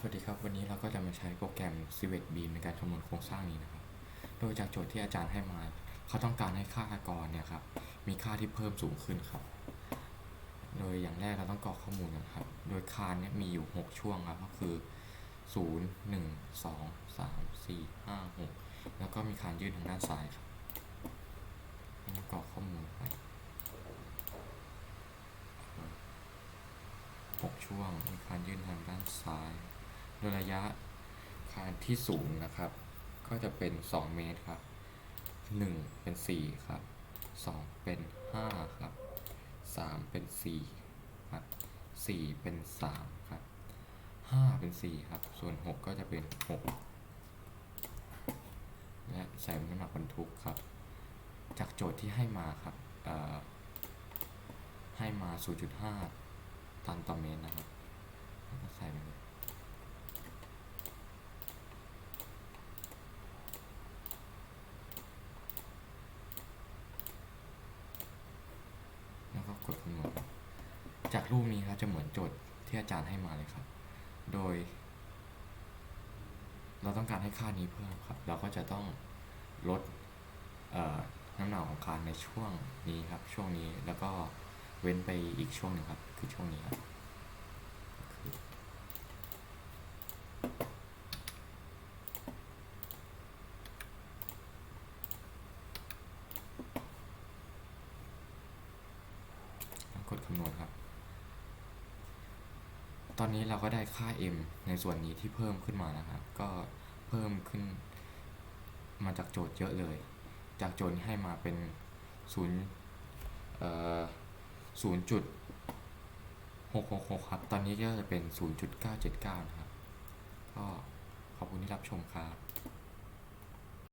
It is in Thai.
สวัสดีครับ วันนี้เราก็จะมาใช้โปรแกรม c i v e t Beam ในการคำนวณโครงสร้างนี้นะครับ โดยจากโจทย์ที่อาจารย์ให้มา เขาต้องการให้ค่ากรเนี่ยครับ มีค่าที่เพิ่มสูงขึ้นครับ โดยอย่างแรกเราต้องกรอกข้อมูลกันครับ โดยคานเนี่ยมีอยู่ 6 ช่วงครับ ก็คือ 0 1 2 3 4 5 6 แล้วก็มีคานยื่นทางด้านซ้ายครับกรอกข้อมูลไปหกช่วงมีคานยื่นทางด้านซ้าย ระยะคานที่สูงนะครับ ก็จะเป็น 2 เมตรครับ 1 เป็น 4 ครับ 2 เป็น 5 ครับ 3 เป็น 4 ครับ 4 เป็น 3 ครับ 5 เป็น 4 ครับ ส่วน 6 ก็จะเป็น 6 และใส่น้ำหนักบรรทุกครับ จากโจทย์ที่ให้มาครับให้มา 0.5 ตันต่อเมตรนะครับแล้วก็ใส่ไปเลย แล้วก็กดคำนวณจากรูปนี้ครับจะเหมือนโจทย์ที่อาจารย์ให้มาเลยครับ โดย เราต้องการให้ค่านี้เพิ่มครับ เราก็จะต้องลดน้ำหนักของคานในช่วงนี้ครับ ช่วงนี้แล้วก็เว้นไปอีกช่วงหนึ่งครับ คือช่วงนี้ครับคือแล้วกด คำนวณครับ ตอนนี้เราก็ได้ค่า m ในส่วนนี้ที่เพิ่มขึ้นมานะครับ ก็เพิ่มขึ้นมาจากโจทย์เยอะเลย จากโจทย์ที่ให้มาเป็น0เอ่อ0.666ครับ ตอนนี้ก็จะเป็น 0.979 นะครับ ก็ขอบคุณที่รับชมครับ